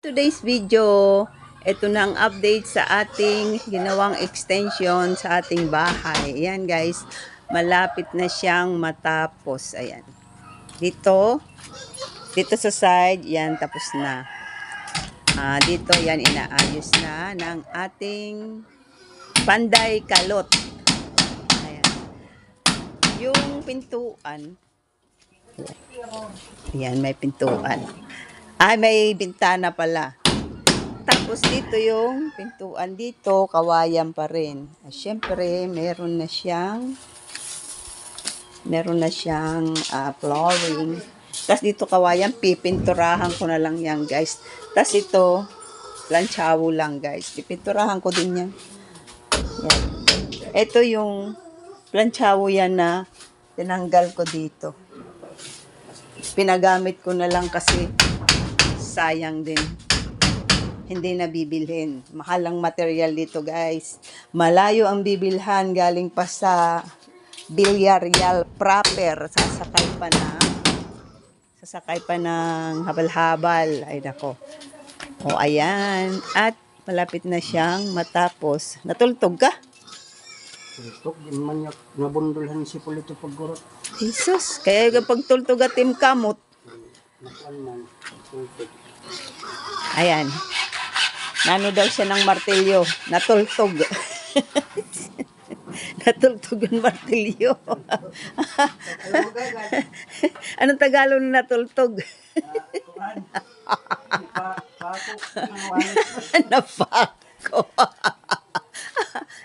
Today's video, ito na ang update sa ating ginawang extension sa ating bahay. Ayan guys, malapit na siyang matapos. Ayan. Dito, dito sa side, yan tapos na. Ah, dito, yan inaayos na ng ating panday kalot. Ayan. Yung pintuan, Ayan, may pintuan. Ay, may bintana pala. Tapos dito yung pintuan dito, kawayan pa rin. At syempre, meron na siyang meron na siyang ah, flooring. Tapos dito kawayan, pipinturahan ko na lang yan, guys. Tapos ito, lanchawo lang, guys. Pipinturahan ko din yan. yan. Ito yung planchawo yan na tinanggal ko dito pinagamit ko na lang kasi sayang din. Hindi na bibilhin. Mahal ang material dito, guys. Malayo ang bibilhan galing pa sa Villarreal proper. Sasakay pa na sasakay pa ng habal-habal. Ay, nako. O, ayan. At malapit na siyang matapos. Natultog ka? Ito, di man niya nabundulhan si Polito paggurot. Jesus, kaya yung pagtultog at tim kamot. Nakuan man. Tultog. Ayan. Nano daw siya ng martilyo. Natultog. natultog ang martilyo. Anong Tagalog na natultog? Napako.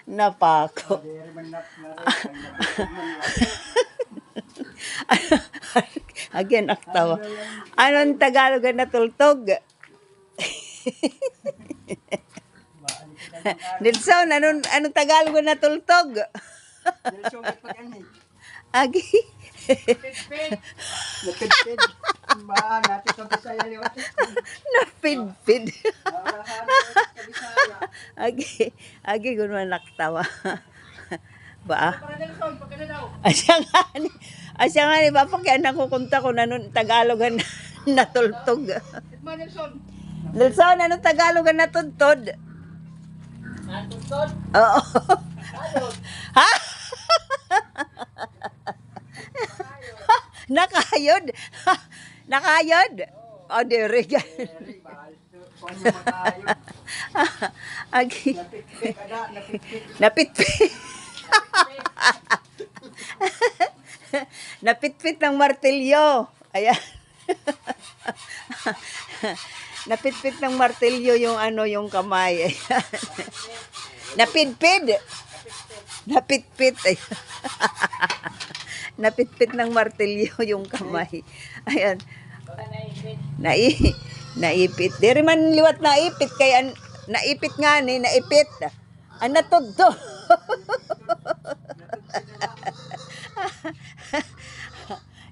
Napako. Again, aktawa. Anong Tagalog na natultog? Nilson, anong, anong Tagalog na natultog? Agi. Napidpid. Ba, natin sa Bisaya liwat. Napidpid. Agi. Agi, gano'n naktawa. ba? Asya nga ni. Asya nga ni, papakyan ako kunta ko na nun Tagalog na natultog. Nelson, anong Tagalog na natuntod? Natuntod? Oo. ha? Nakayod? Nakayod? O, oh, dire ka. Agi. Napitpit. Ng martilyo. Ayan. Napitpit ng martilyo yung ano, yung kamay. Ayan. Napitpit. Napitpit. Ayan. Napitpit ng martilyo yung kamay. Ayan. Nai naipit. Diri man liwat naipit kay an naipit nga ni naipit. Ano to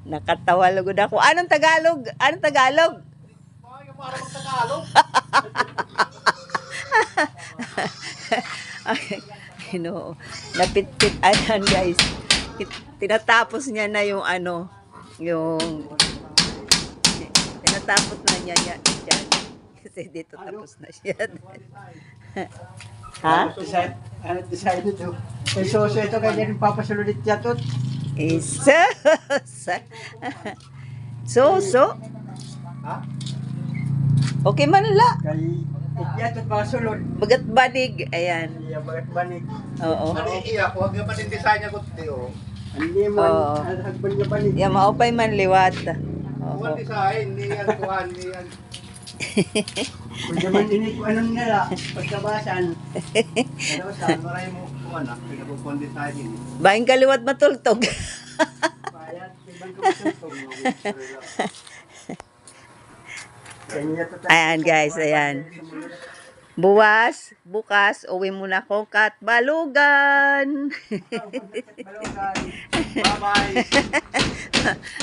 Nakatawa lugod ako. Anong Tagalog? Anong Tagalog? Ay, Ginoo. Napitpit ayan guys. Tinatapos niya na yung ano, yung tinatapos na niya niya dyan. Kasi dito tapos na siya. ha? Ano, decide ito. Eh, so, so ito kaya rin papasulit yatot. Isa. so, so. Ha? Okay man la. Kay, yatot pasulod. Bagat banig. Ayan. Iya, bagat banig. Oo. Ano iya, huwag nga pa din design niya kundi oh. Hindi mo, Oo. alhagban niya banig. Yan, maupay man liwat. Oo. Huwag design, ni yan kuhan, ni yan. Kung naman ini ko anong nila, pagkabasan. Sa maray mo kuhan ah, pinapupon design yun. Baing kaliwat matultog. Bayat, ibang tayo. ayan guys, ayan. Buwas, bukas, uwi muna ko kat balugan. Bye-bye.